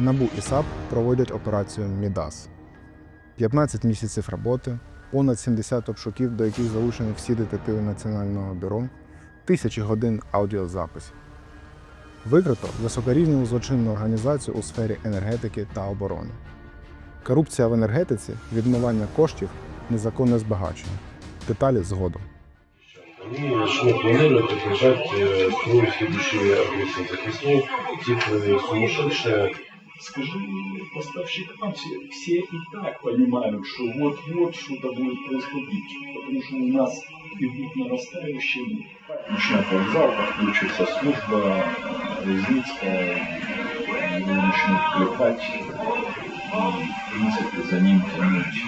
НАБУ і САП проводять операцію Мідас. 15 місяців роботи, понад 70 обшуків, до яких залучені всі детективи Національного бюро, тисячі годин аудіозаписів. Викрито високорівневу злочинну організацію у сфері енергетики та оборони. Корупція в енергетиці, відмивання коштів, незаконне збагачення. Деталі згодом. Они начнут планировать окружать э, свой следующий агрессию захисной, типа сумасшедшая. Скажи поставщикам, все, все и так понимают, что вот-вот что-то будет происходить, потому что у нас идут нарастающие. Начнет вокзал, подключится служба, Резницкая, его начнут клепать, в принципе, за ним тянуть.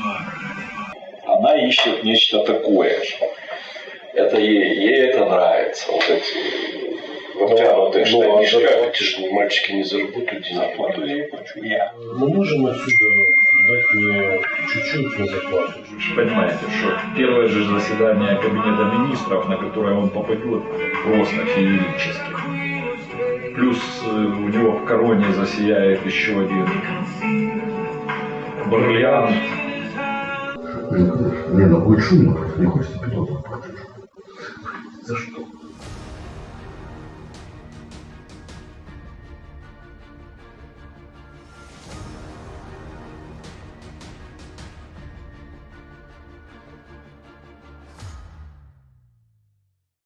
она ищет нечто такое. Это ей, ей это нравится. Вот эти в обтянутых Ну, а эти же мальчики не заработают денег. Я. Мы можем отсюда дать мне чуть-чуть на зарплату. Понимаете, что первое же заседание Кабинета Министров, на которое он попадет, просто феерически. Плюс э, у него в короне засияет еще один бриллиант. Не, ну будет шумно не хочется что?